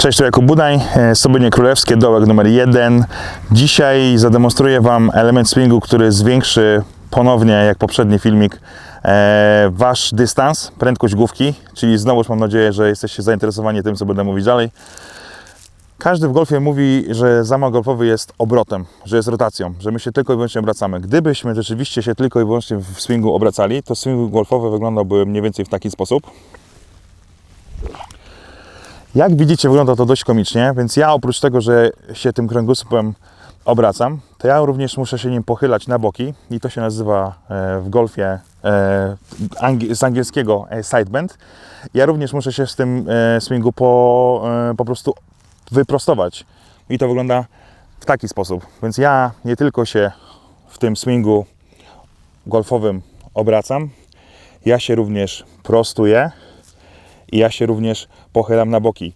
Cześć, to Jakub Budaj, e, Sobienie Królewskie, dołek numer 1. Dzisiaj zademonstruję Wam element swingu, który zwiększy ponownie, jak poprzedni filmik, e, Wasz dystans, prędkość główki, czyli znowuż mam nadzieję, że jesteście zainteresowani tym, co będę mówić dalej. Każdy w golfie mówi, że zamach golfowy jest obrotem, że jest rotacją, że my się tylko i wyłącznie obracamy. Gdybyśmy rzeczywiście się tylko i wyłącznie w swingu obracali, to swing golfowy wyglądałby mniej więcej w taki sposób. Jak widzicie, wygląda to dość komicznie, więc ja oprócz tego, że się tym kręgosłupem obracam, to ja również muszę się nim pochylać na boki i to się nazywa e, w golfie e, z angielskiego e, sidebend. Ja również muszę się z tym swingu po, po prostu wyprostować i to wygląda w taki sposób. Więc ja nie tylko się w tym swingu golfowym obracam, ja się również prostuję i ja się również pochylam na boki.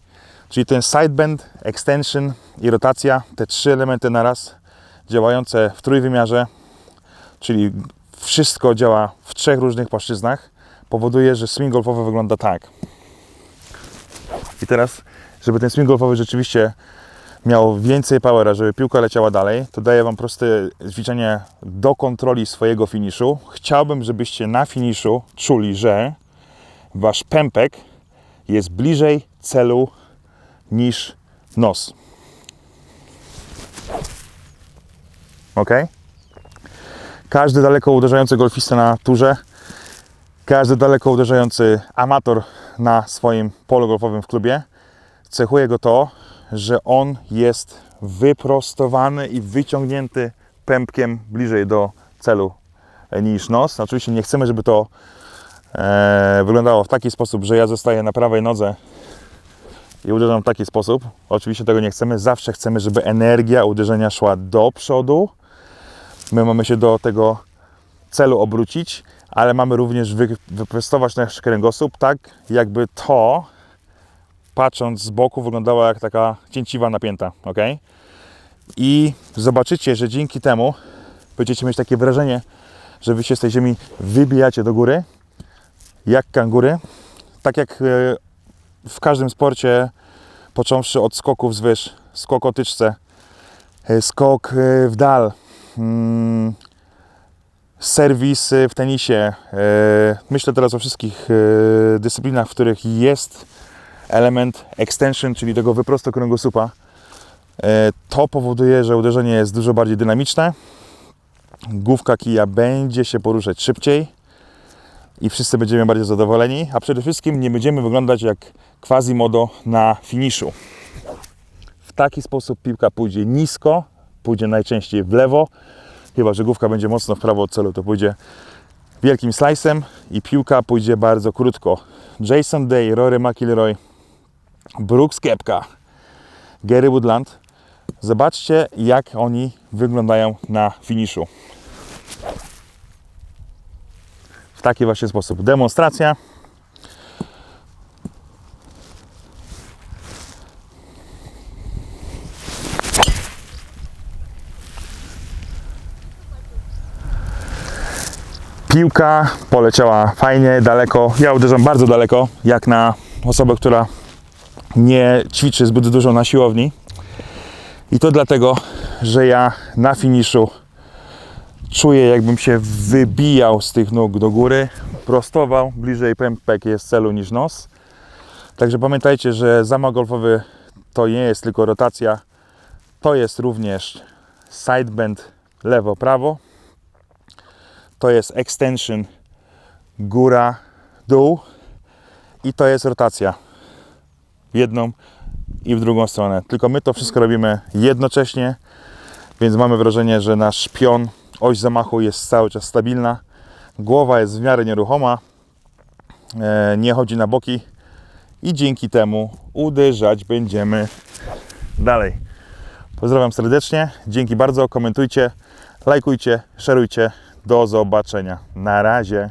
Czyli ten sidebend, extension i rotacja, te trzy elementy naraz działające w trójwymiarze, czyli wszystko działa w trzech różnych płaszczyznach, powoduje, że swing golfowy wygląda tak. I teraz, żeby ten swing golfowy rzeczywiście miał więcej powera, żeby piłka leciała dalej, to daję Wam proste ćwiczenie do kontroli swojego finiszu. Chciałbym, żebyście na finiszu czuli, że Wasz pępek jest bliżej celu niż nos. Ok? Każdy daleko uderzający golfista na turze, każdy daleko uderzający amator na swoim polu golfowym w klubie, cechuje go to, że on jest wyprostowany i wyciągnięty pępkiem bliżej do celu niż nos. Oczywiście nie chcemy, żeby to wyglądało w taki sposób, że ja zostaję na prawej nodze i uderzam w taki sposób. Oczywiście tego nie chcemy. Zawsze chcemy, żeby energia uderzenia szła do przodu. My mamy się do tego celu obrócić, ale mamy również wy, wyprostować nasz kręgosłup tak, jakby to, patrząc z boku, wyglądało jak taka cięciwa napięta. ok? I zobaczycie, że dzięki temu będziecie mieć takie wrażenie, że wy się z tej ziemi wybijacie do góry, jak kangury. Tak jak e, w każdym sporcie, począwszy od skoków wzwyż, skok o tyczce, e, skok e, w dal, mm, serwis w tenisie. Myślę teraz o wszystkich dyscyplinach, w których jest element extension, czyli tego wyprostu kręgosłupa. To powoduje, że uderzenie jest dużo bardziej dynamiczne. Główka kija będzie się poruszać szybciej i wszyscy będziemy bardziej zadowoleni, a przede wszystkim nie będziemy wyglądać jak quasi-modo na finiszu. W taki sposób piłka pójdzie nisko, pójdzie najczęściej w lewo, chyba że główka będzie mocno w prawo od celu, to pójdzie wielkim slice'em i piłka pójdzie bardzo krótko. Jason Day, Rory McIlroy, Brooks Koepka, Gary Woodland. Zobaczcie, jak oni wyglądają na finiszu. W taki właśnie sposób. Demonstracja. Piłka poleciała fajnie, daleko. Ja uderzam bardzo daleko, jak na osobę, która nie ćwiczy zbyt dużo na siłowni. I to dlatego, że ja na finiszu czuję, jakbym się wybijał z tych nóg do góry, prostował, bliżej pępek jest celu niż nos. Także pamiętajcie, że zamach golfowy to nie jest tylko rotacja, to jest również sidebend lewo-prawo, to jest extension góra-dół i to jest rotacja w jedną i w drugą stronę. Tylko my to wszystko robimy jednocześnie, więc mamy wrażenie, że nasz pion, oś zamachu jest cały czas stabilna. Głowa jest w miarę nieruchoma, e, nie chodzi na boki i dzięki temu uderzać będziemy dalej. Pozdrawiam serdecznie, dzięki bardzo, komentujcie, lajkujcie, szerujcie. Do zobaczenia. Na razie.